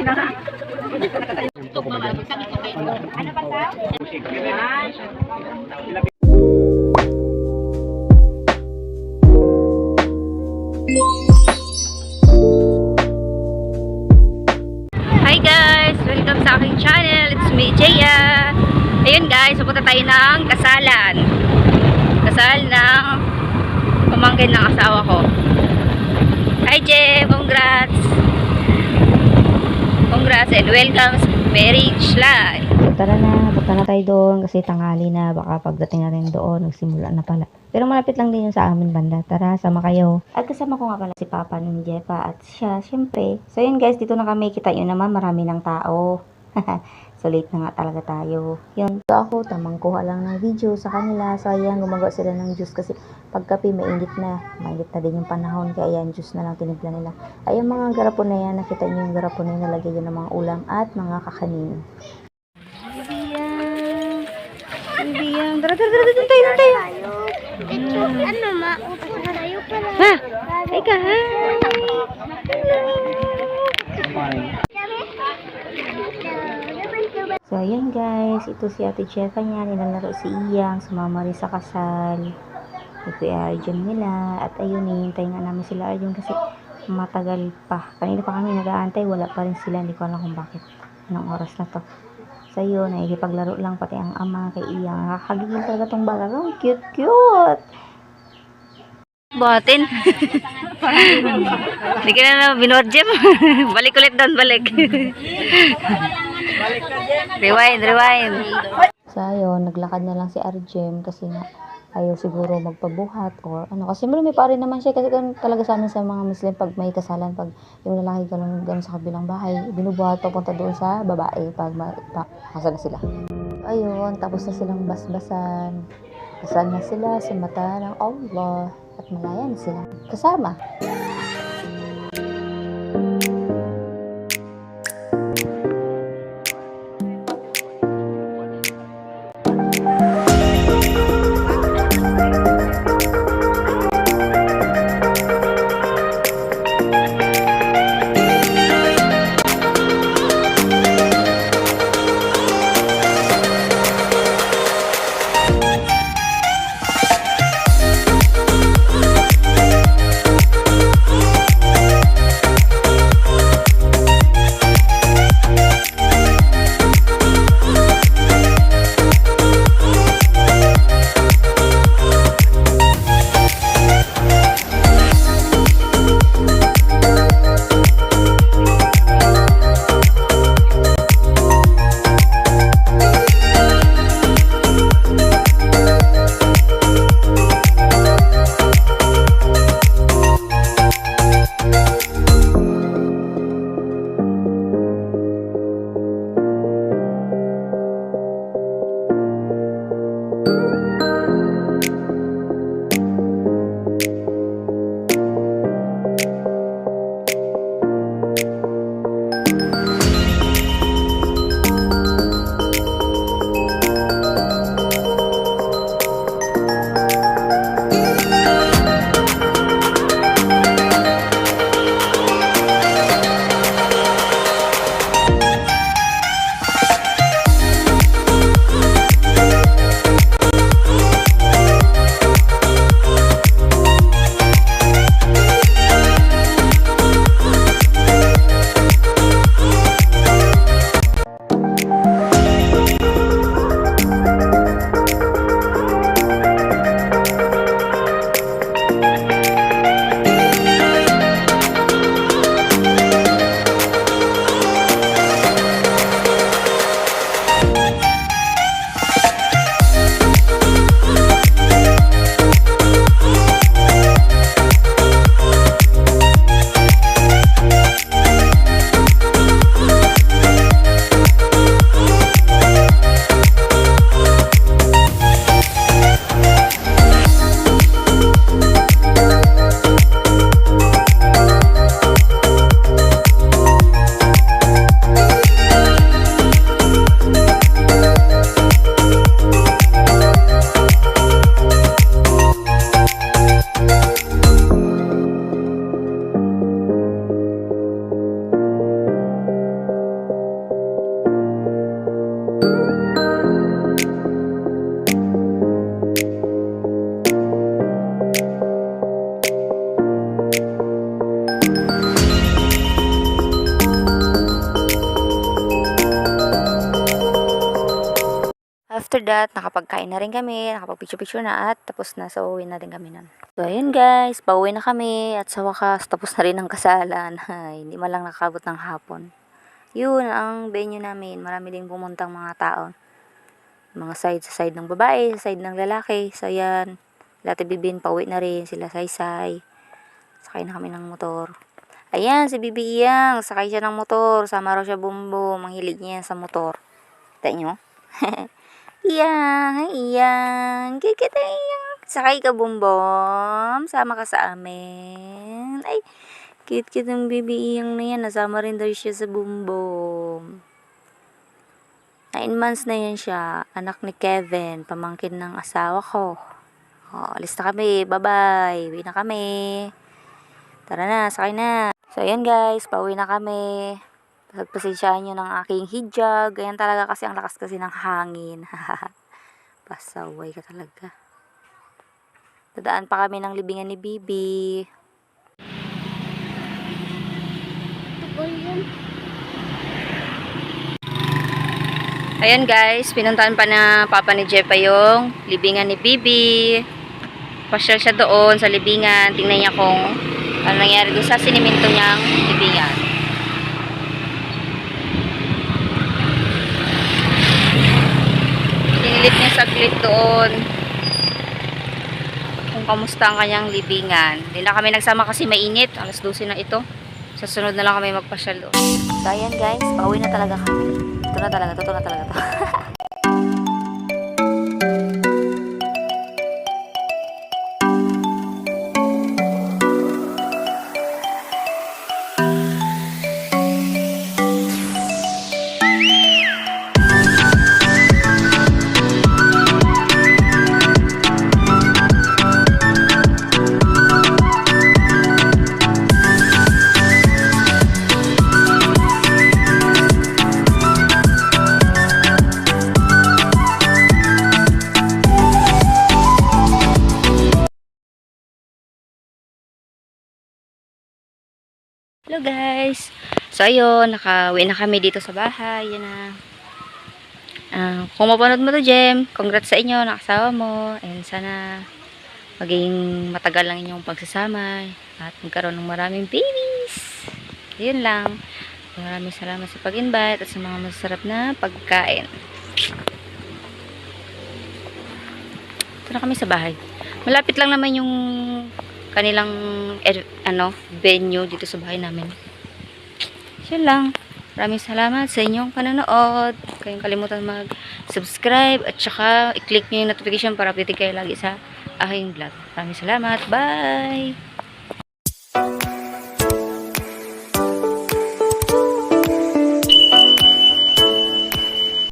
Ano ba daw? Hi guys! Welcome sa aking channel. It's me, Jaya. Ayun guys, pupunta tayo ng kasalan. Kasal ng pamangkin ng asawa ko. Hi Jay! Congrats! Congrats and welcome sa marriage life. Tara na, punta na tayo doon kasi tanghali na. Baka pagdating natin doon, nagsimula na pala. Pero malapit lang din yun sa amin banda. Tara, sama kayo. At kasama ko nga pala si Papa ng Jepa at siya, syempre. So yun guys, dito na kami. Kita yun naman, marami ng tao. so late na nga talaga tayo. Yun. So ako, tamang kuha lang ng video sa kanila. So ayan, gumagawa sila ng juice kasi pagkape mainit na. Mainit na din yung panahon. Kaya ayan, juice na lang tinimpla nila. Ay, yung mga garapon na yan, nakita niyo yung garapon na yan, nalagay yun ng mga ulam at mga kakanin. Bibiyang. Bibiyang. Tara, tara, tara, doon tayo. Ito, ano ma? Upo na tayo pala. Ha? Ika, ha? So, ayan guys. Ito si Ate Chefa niya. Nilalaro si Iyang. Sumama rin sa kasal. Ni Kuya Arjun nila. At ayun, hihintay nga namin sila Arjun kasi matagal pa. Kanina pa kami nag-aantay. Wala pa rin sila. Hindi ko alam kung bakit. Anong oras na to. So, yun. Nakikipaglaro lang pati ang ama kay Iyang. Nakakagigil talaga tong bata. Cute, cute. Buhatin. Hindi ka na na binuhat, Jem. balik ulit doon, balik. rewind, rewind. So, ayun, naglakad na lang si Arjem kasi nga ayaw siguro magpabuhat or ano. Kasi marami pa rin naman siya kasi ganun talaga sa amin sa mga Muslim pag may kasalan, pag yung lalaki ganun, ganun sa kabilang bahay, binubuhat papunta doon sa babae pag ma, sila. Ayun, tapos na silang basbasan. Kasal na sila sa mata ng Allah at malaya na sila. Kasama. That, nakapagkain na rin kami, nakapag-picture-picture na at tapos na, so uwi na rin kami nun. So, ayun guys, pauwi na kami at sa wakas, tapos na rin ang kasalan. Ay, hindi man lang nakabot ng hapon. Yun ang venue namin. Marami ding pumuntang mga tao. Mga side sa side ng babae, sa side ng lalaki. So, yan. Lati Bibin, pauwi na rin. Sila Saysay. Sakay na kami ng motor. Ayan, si Bibi Iyang. Sakay siya ng motor. Sama raw siya bumbo. Manghilig niya sa motor. Kita nyo? Iyang, iyang. Kikita iyang. Sakay ka, bumbom. Sama ka sa amin. Ay, cute-cute ng Bibi Iyang na yan. Nasama rin daw siya sa bumbom. Nine months na yan siya. Anak ni Kevin. Pamangkin ng asawa ko. Oh, alis na kami. Bye-bye. Uwi na kami. Tara na, sakay na. So, ayan guys. Pauwi na kami. Pagpasensyaan nyo ng aking hijab. Ganyan talaga kasi ang lakas kasi ng hangin. Pasaway ka talaga. Dadaan pa kami ng libingan ni Bibi. Ayan guys, pinuntahan pa na papa ni Jepa yung libingan ni Bibi. Pasyal siya doon sa libingan. Tingnan niya kung ano nangyari doon sa siniminto niyang libingan. Tinilip niya saglit doon kung kamusta ang kanyang libingan. Hindi na kami nagsama kasi mainit. Alas 12 na ito. Sa sunod na lang kami magpasyal doon. So ayan guys, pauwi na talaga kami. Ito na talaga, totoo na talaga to. So ayun, nakauwi na kami dito sa bahay. Yan na. Ah, kung mapanood mo to, Jem, congrats sa inyo, nakasawa mo. And sana maging matagal lang inyong pagsasama at magkaroon ng maraming babies. Yun lang. Maraming salamat sa pag-invite at sa mga masarap na pagkain. Ito na kami sa bahay. Malapit lang naman yung kanilang er, ano, venue dito sa bahay namin. Yun lang. Maraming salamat sa inyong panonood. Huwag kayong kalimutan mag-subscribe at saka i-click nyo yung notification para update kayo lagi sa aking vlog. Maraming salamat. Bye!